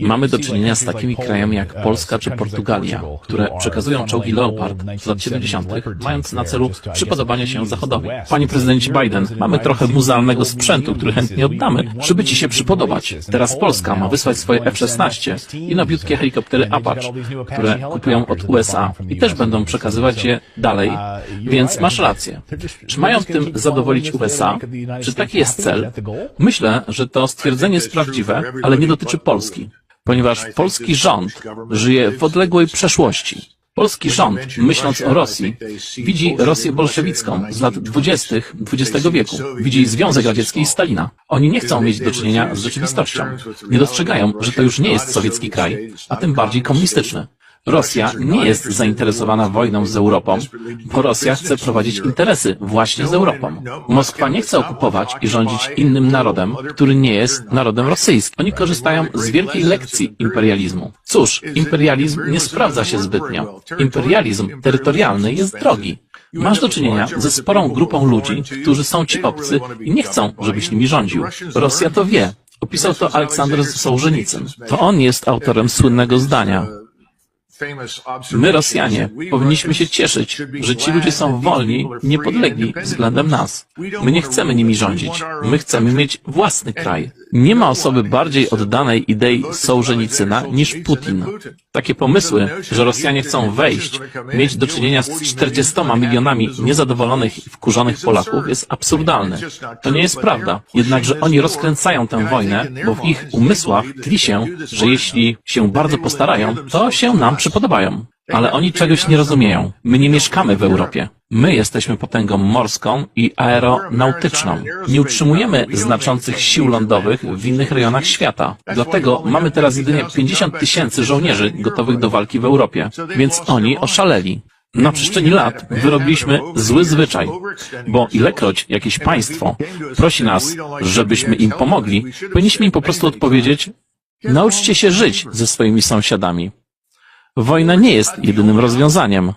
Mamy do czynienia z takimi krajami jak Polska czy Portugalia, które przekazują czołgi Leopard z lat 70., mając na celu przypodobanie się Zachodowi. Panie prezydencie Biden, mamy trochę muzealnego sprzętu, który chętnie oddamy, żeby ci się przypodobać. Teraz Polska ma wysłać swoje F-16 i nowiutkie helikoptery Apache, które kupują od USA i też będą przekazywać je dalej, więc masz rację. Czy mają tym zadowolić USA? Czy taki jest cel? Myślę, że to stwierdzenie jest prawdziwe, ale nie dotyczy Polski, ponieważ polski rząd żyje w odległej przeszłości. Polski rząd, myśląc o Rosji, widzi Rosję bolszewicką z lat 20. XX wieku. Widzi Związek Radziecki i Stalina. Oni nie chcą mieć do czynienia z rzeczywistością. Nie dostrzegają, że to już nie jest sowiecki kraj, a tym bardziej komunistyczny. Rosja nie jest zainteresowana wojną z Europą, bo Rosja chce prowadzić interesy właśnie z Europą. Moskwa nie chce okupować i rządzić innym narodem, który nie jest narodem rosyjskim. Oni korzystają z wielkiej lekcji imperializmu. Cóż, imperializm nie sprawdza się zbytnio. Imperializm terytorialny jest drogi. Masz do czynienia ze sporą grupą ludzi, którzy są ci obcy i nie chcą, żebyś nimi rządził. Rosja to wie. Opisał to Aleksander Sołżenicyn. To on jest autorem słynnego zdania. My, Rosjanie, powinniśmy się cieszyć, że ci ludzie są wolni, niepodlegli względem nas. My nie chcemy nimi rządzić. My chcemy mieć własny kraj. Nie ma osoby bardziej oddanej idei Sołżenicyna niż Putin. Takie pomysły, że Rosjanie chcą wejść, mieć do czynienia z 40 milionami niezadowolonych i wkurzonych Polaków jest absurdalny. To nie jest prawda. Jednakże oni rozkręcają tę wojnę, bo w ich umysłach tli się, że jeśli się bardzo postarają, to się nam przypodobają. Ale oni czegoś nie rozumieją. My nie mieszkamy w Europie. My jesteśmy potęgą morską i aeronautyczną. Nie utrzymujemy znaczących sił lądowych w innych rejonach świata. Dlatego mamy teraz jedynie 50 tysięcy żołnierzy gotowych do walki w Europie. Więc oni oszaleli. Na przestrzeni lat wyrobiliśmy zły zwyczaj, bo ilekroć jakieś państwo prosi nas, żebyśmy im pomogli, powinniśmy im po prostu odpowiedzieć, nauczcie się żyć ze swoimi sąsiadami. Wojna nie jest jedynym rozwiązaniem.